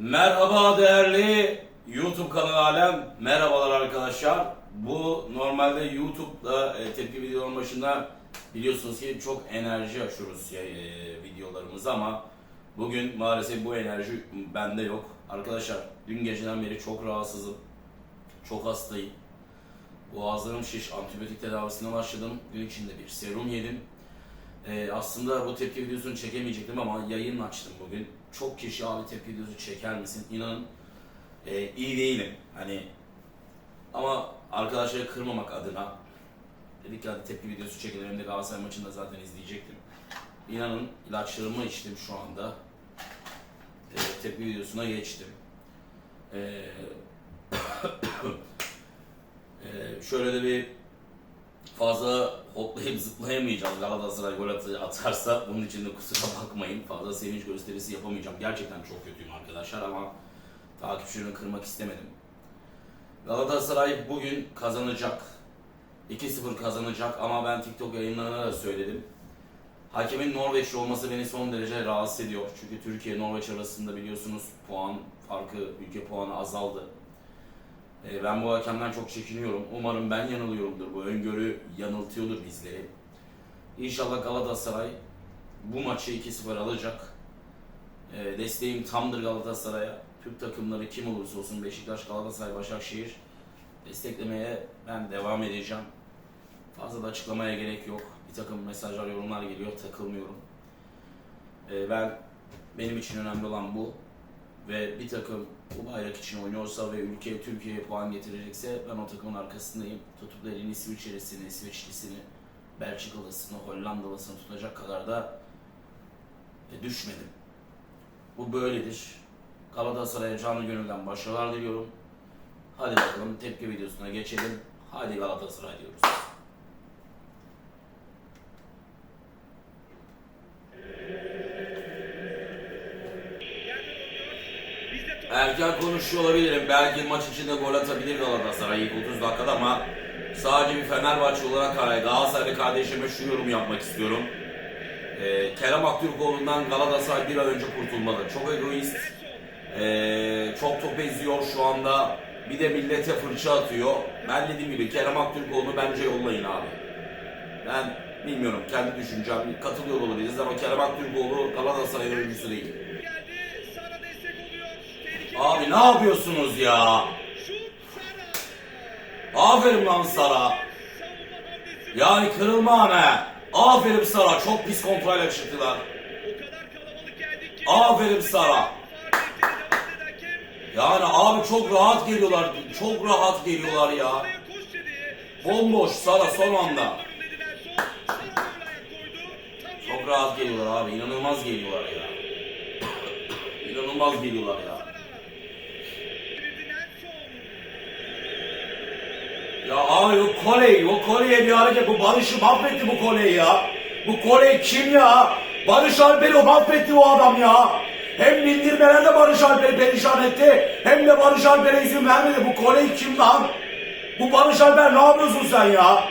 Merhaba değerli YouTube kanalı alem. Merhabalar arkadaşlar. Bu normalde YouTube'da e, tepki videoların başında biliyorsunuz ki çok enerji aşıyoruz e, videolarımızı ama bugün maalesef bu enerji bende yok. Arkadaşlar dün geceden beri çok rahatsızım. Çok hastayım. Boğazlarım şiş, antibiyotik tedavisine başladım. Gün içinde bir serum yedim. Ee, aslında bu tepki videosunu çekemeyecektim ama yayın açtım bugün. Çok kişi abi tepki videosu çeker misin? İnanın e, iyi değilim. Hani ama arkadaşları kırmamak adına dedik ki tepki videosu çekelim. Hem de Galatasaray maçında zaten izleyecektim. İnanın ilaçlarımı içtim şu anda. E, tepki videosuna geçtim. E, e, şöyle de bir fazla hoplayıp zıplayamayacağım Galatasaray gol atarsa bunun için de kusura bakmayın. Fazla sevinç gösterisi yapamayacağım. Gerçekten çok kötüyüm arkadaşlar ama takipçilerini kırmak istemedim. Galatasaray bugün kazanacak. 2-0 kazanacak ama ben TikTok yayınlarına da söyledim. Hakemin Norveçli olması beni son derece rahatsız ediyor. Çünkü Türkiye Norveç arasında biliyorsunuz puan farkı, ülke puanı azaldı. E, Ben bu hakemden çok çekiniyorum. Umarım ben yanılıyorumdur. Bu öngörü yanıltıyordur bizleri. İnşallah Galatasaray bu maçı 2-0 alacak. E, Desteğim tamdır Galatasaray'a. Türk takımları kim olursa olsun Beşiktaş, Galatasaray, Başakşehir desteklemeye ben devam edeceğim. Fazla da açıklamaya gerek yok. Bir takım mesajlar, yorumlar geliyor. Takılmıyorum. E, Ben benim için önemli olan bu ve bir takım bu bayrak için oynuyorsa ve ülkeye Türkiye'ye puan getirecekse ben o takımın arkasındayım. Tutup da elini İsviçre'sini, İsveçlisini, Belçikalısını, Hollandalısını tutacak kadar da e, düşmedim. Bu böyledir. Galatasaray'a canlı gönülden başarılar diliyorum. Hadi bakalım tepki videosuna geçelim. Hadi Galatasaray diyoruz. Erken konuşuyor olabilirim. Belki maç içinde gol atabilir Galatasaray ilk 30 dakikada ama sadece bir Fenerbahçe olarak Galatasaraylı kardeşime şu yorum yapmak istiyorum. Ee, Kerem Aktürkoğlu'ndan Galatasaray bir an önce kurtulmalı. Çok egoist, ee, çok top eziyor şu anda. Bir de millete fırça atıyor. Ben dediğim gibi Kerem Aktürkoğlu'nu bence yollayın abi. Ben bilmiyorum kendi düşüncem katılıyor olabiliriz ama Kerem Aktürkoğlu Galatasaray oyuncusu değil. Abi ne yapıyorsunuz ya? Aferin lan Sara. Yani kırılma ana. Aferin Sara. Çok pis kontrol çıktılar. Aferin Sara. Yani abi çok rahat geliyorlar. Çok rahat geliyorlar ya. Bomboş Sara son anda. Çok rahat geliyorlar abi. İnanılmaz geliyorlar ya. İnanılmaz geliyorlar ya. Ya abi o Koley, o Koley'e bir hareket. Bu Barış'ı mahvetti bu Koley ya. Bu Koley kim ya? Barış Alper'i mahvetti o adam ya. Hem bindirmelerde Barış Alper'i perişan etti. Hem de Barış Alper'e izin vermedi. Bu Koley kim lan? Bu Barış Alper ne yapıyorsun sen ya?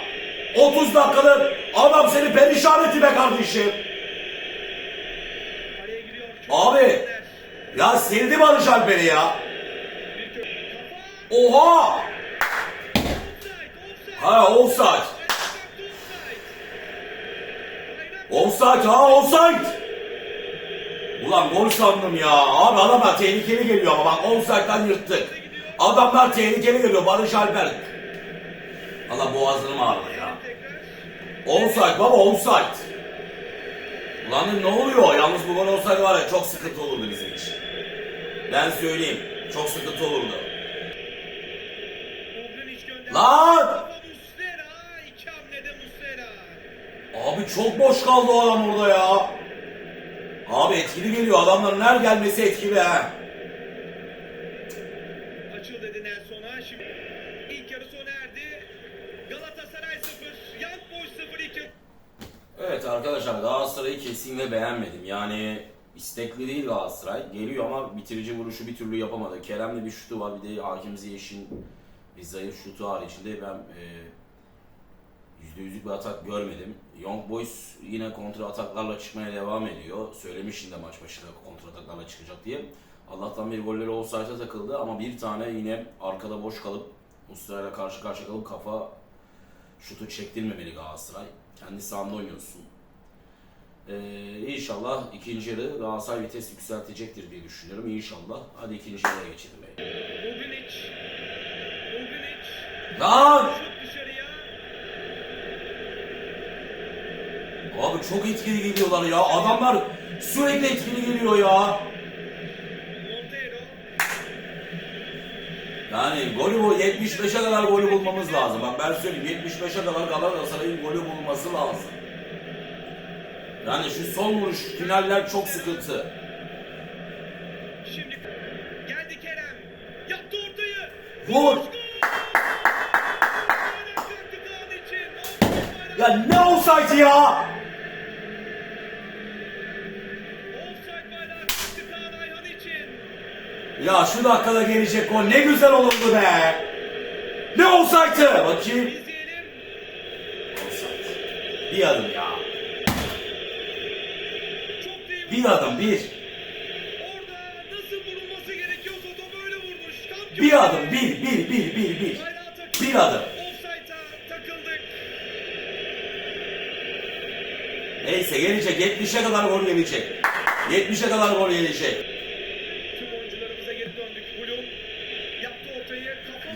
30 dakikadır adam seni perişan etti be kardeşim. Abi ya sildi Barış Alper'i ya. Oha! Ha offside. Offside ha offside. Ulan gol sandım ya. Abi adamlar tehlikeli geliyor ama bak offside'dan yırttık. Adamlar tehlikeli geliyor Barış Alper. Allah boğazım ağrıdı ya. Offside baba offside. Ulan ne oluyor? Yalnız bu gol olsaydı var ya çok sıkıntı olurdu bizim için. Ben söyleyeyim. Çok sıkıntı olurdu. Lan! Abi çok boş kaldı o adam orada ya. Abi etkili geliyor. Adamların her gelmesi etkili ha. Açıl dedi Nelson'a. Şimdi ilk yarı sona erdi. Galatasaray 0, Young Boys 0 ilk yarı. Evet arkadaşlar Galatasaray'ı kesinlikle beğenmedim. Yani istekli değil Galatasaray. Geliyor ama bitirici vuruşu bir türlü yapamadı. Kerem'de bir şutu var. Bir de Hakim Ziyech'in bir zayıf şutu haricinde ben e, %100'lük bir atak görmedim. Young Boys yine kontra ataklarla çıkmaya devam ediyor. Söylemiştim de maç başında kontra ataklarla çıkacak diye. Allah'tan bir golleri offside'a takıldı ama bir tane yine arkada boş kalıp Muslera'yla karşı karşıya kalıp kafa şutu çektirmemeli Galatasaray. Kendi sahanda oynuyorsun. Ee, inşallah ikinci yarı Galatasaray vites yükseltecektir diye düşünüyorum. İnşallah. Hadi ikinci yarıya geçelim. Lan! Abi çok etkili geliyorlar ya. Adamlar sürekli etkili geliyor ya. Yani golü bu 75'e kadar golü bulmamız lazım. Bak ben söyleyeyim 75'e kadar Galatasaray'ın golü bulması lazım. Yani şu son vuruş finaller çok sıkıntı. Şimdi geldi Kerem. Yaptı ortayı. Vur! Ya ne olsaydı ya? Ya şu dakikada gelecek gol ne güzel olurdu be. Ne olsaydı? Bakayım. Bir adım ya. Bir adım bir. Bir adım bir bir bir bir bir. Bir adım. Neyse gelecek 70'e kadar gol gelecek. 70'e kadar gol gelecek.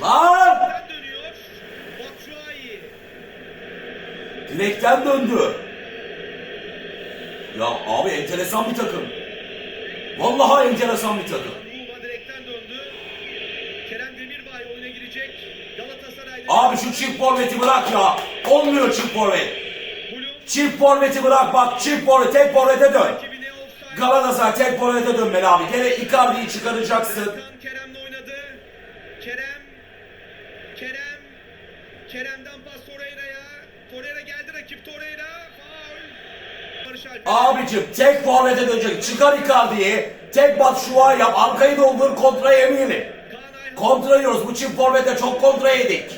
Lan! Direkten döndü. Ya abi enteresan bir takım. Vallahi enteresan bir takım. Abi şu çift forveti bırak ya. Olmuyor çift forvet. Çift forveti bırak bak çift forvet tek forvete dön. Galatasaray tek forvete dönmeli abi. Gene Icardi'yi çıkaracaksın. Hakan Kerem'le oynadı. Kerem. Kerem. Kerem'den pas Torreira'ya. Torreira geldi rakip Torreira. Abicim tek forvete dönecek. Çıkar Icardi'yi. Tek bat şua yap. Arkayı doldur kontra Ayhan. Kontra yiyoruz. Bu çift forvete çok kontra yedik.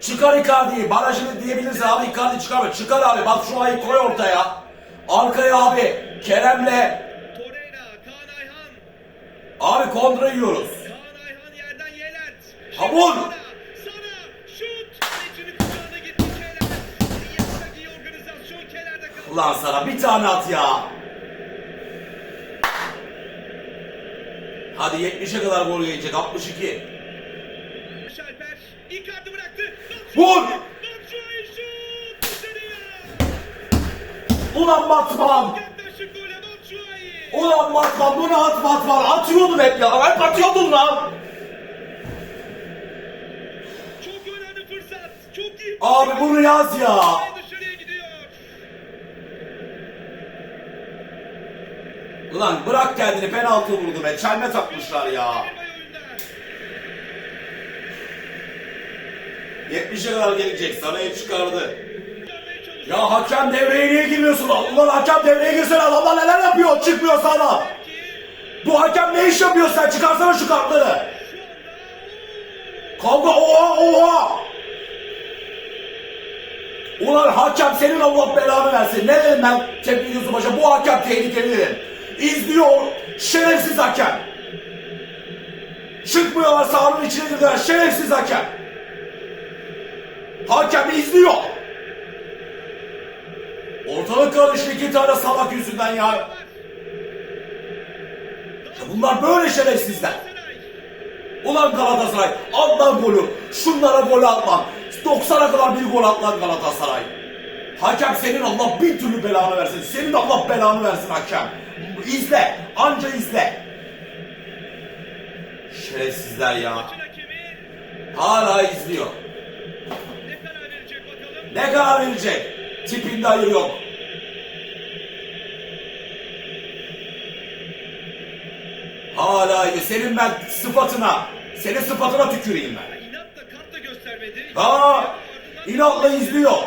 Çıkar Icardi'yi. Barajını diyebilirsin abi Icardi çıkar. Çıkar abi. Bak şu ayı koy ortaya. Arkaya abi. Kerem'le abi kontra yiyoruz. Kaan Ulan sana bir tane at ya. Hadi 70'e kadar gol gelecek. 62. Barış Alper. Icardi bıraktı. Vur! Ulan Batman. Ulan Batman bunu at Batman. Atıyordun hep ya. Hep atıyordun lan. Çok önemli fırsat. Çok iyi. Abi bunu yaz ya. Ulan bırak kendini penaltı vurdu be. Çelme takmışlar ya. Demirbay oyunda. 70'e kadar gelecek. Sarayı çıkardı. Ya hakem devreye niye girmiyorsun lan? Ulan hakem devreye girsene adamlar neler yapıyor çıkmıyor sana. Bu hakem ne iş yapıyor sen çıkarsana şu kartları. Kavga oha oha. Ulan hakem senin Allah belanı versin. Ne dedim ben Tepki Yusuf Paşa bu hakem tehlikeli dedim. İzliyor şerefsiz hakem. Çıkmıyorlar sahanın içine girdiler şerefsiz hakem. Hakem izliyor. Ortalık karıştı iki tane salak yüzünden ya. Ya Bunlar böyle şerefsizler. Ulan Galatasaray at golü. Şunlara gol atman. 90'a kadar bir gol at Galatasaray. Hakem senin Allah bir türlü belanı versin. Senin Allah belanı versin hakem. İzle. Anca izle. Şerefsizler ya. Hala izliyor. ne karar verecek? Tipinde hayır yok. Hala iyi. Senin ben sıfatına, senin sıfatına tüküreyim ben. İnatla kart da göstermedi. Aa, Ardından- inatla izliyor.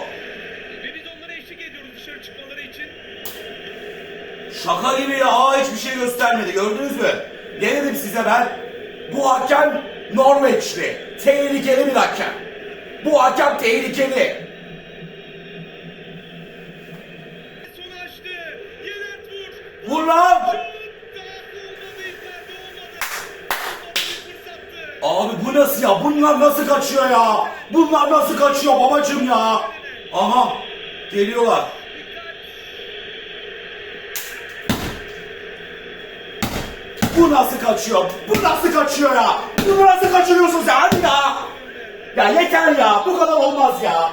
Şaka gibi ya hiçbir şey göstermedi gördünüz mü? Ne dedim size ben? Bu hakem Norveçli. Tehlikeli bir hakem. Bu hakem tehlikeli. Vur lan! Abi bu nasıl ya? Bunlar nasıl kaçıyor ya? Bunlar nasıl kaçıyor babacım ya? Aha geliyorlar. Bu nasıl kaçıyor? Bu nasıl kaçıyor ya? Bunu nasıl kaçırıyorsun sen hadi ya? Ya yeter ya bu kadar olmaz ya.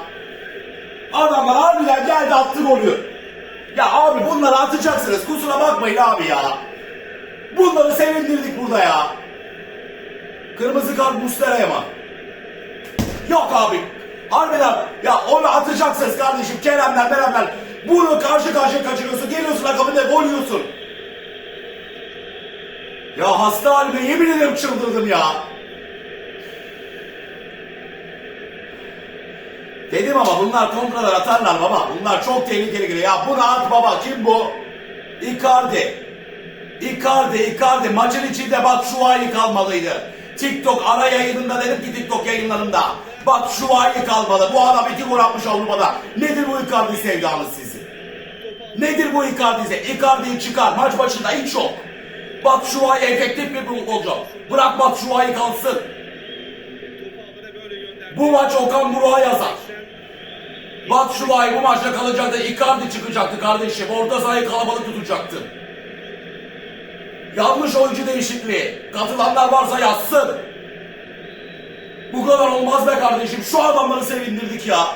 Adamlar harbiden geldi attı golü. Ya abi bunları atacaksınız kusura bakmayın abi ya. Bunları sevindirdik burada ya. Kırmızı kart Mustera'ya mı? Yok abi. Harbiden ya onu atacaksınız kardeşim Kerem'ler Berem'ler. Bunu karşı karşıya kaçırıyorsun. Geliyorsun akabinde gol yiyorsun. Ya hasta halime yemin ederim çıldırdım ya. Dedim ama bunlar kontralar atarlar baba. Bunlar çok tehlikeli geliyor. Ya bunu at baba. Kim bu? Icardi. Icardi, Icardi. Maçın içinde bak şu ayı kalmalıydı. TikTok ara yayınında dedim ki TikTok yayınlarında. Bak şu ayı kalmalı. Bu adam iki gol atmış Avrupa'da. Nedir bu Icardi sevdanız sizin? Nedir bu Icardi? Icardi'yi çıkar. Maç başında hiç yok. Ay efektif bir futbolcu. Bırak ayı kalsın. Bu maç Okan Buruk'a yazar. Ay bu maçta kalacaktı. Icardi çıkacaktı kardeşim. Orta sahayı kalabalık tutacaktın. Yanlış oyuncu değişikliği. Katılanlar varsa yazsın. Bu kadar olmaz be kardeşim. Şu adamları sevindirdik ya.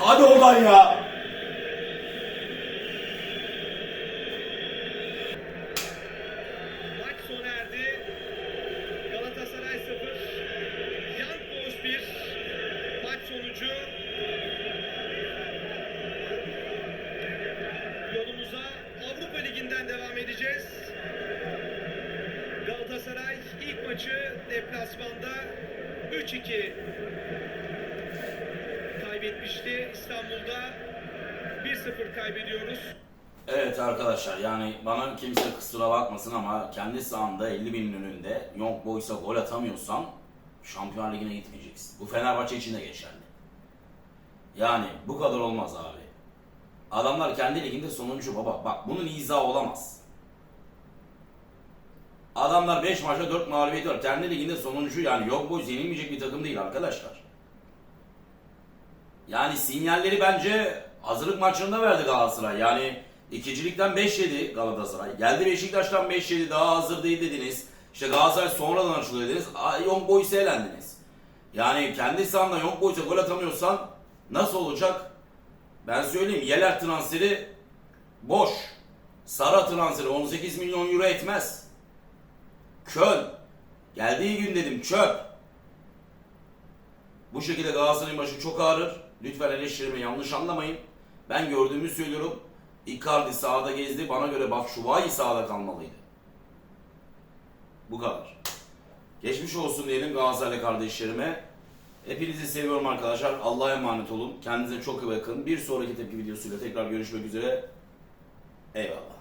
Hadi oradan ya. Maç sona erdi. Galatasaray 0. Young Boys 1. Maç sonucu. Yolumuza Ligi'nden devam edeceğiz. Galatasaray ilk maçı deplasmanda 3-2 kaybetmişti. İstanbul'da 1-0 kaybediyoruz. Evet arkadaşlar yani bana kimse kusura bakmasın ama kendi sahanda 50 binin önünde Young Boys'a gol atamıyorsan Şampiyonlar Ligi'ne gitmeyeceksin. Bu Fenerbahçe için de geçerli. Yani bu kadar olmaz abi. Adamlar kendi liginde sonuncu baba. Bak bunun izahı olamaz. Adamlar 5 maçta 4 mağlubiyeti var. Kendi liginde sonuncu yani Young Boys yenilmeyecek bir takım değil arkadaşlar. Yani sinyalleri bence hazırlık maçlarında verdi Galatasaray. Yani ikincilikten 5 yedi Galatasaray. Geldi Beşiktaş'tan 5 yedi daha hazır değil dediniz. İşte Galatasaray sonradan açılıyor dediniz. Young Boys'e elendiniz. Yani kendi sahanda Young Boys'e gol atamıyorsan nasıl olacak? Ben söyleyeyim Yeler transferi boş. Sara transferi 18 milyon euro etmez. Köln. Geldiği gün dedim çöp. Bu şekilde Galatasaray'ın başı çok ağrır. Lütfen eleştirimi yanlış anlamayın. Ben gördüğümü söylüyorum. Icardi sahada gezdi. Bana göre Batshuayi sahada kalmalıydı. Bu kadar. Geçmiş olsun diyelim Galatasaraylı kardeşlerime. Hepinizi seviyorum arkadaşlar. Allah'a emanet olun. Kendinize çok iyi bakın. Bir sonraki tepki videosuyla tekrar görüşmek üzere. Eyvallah.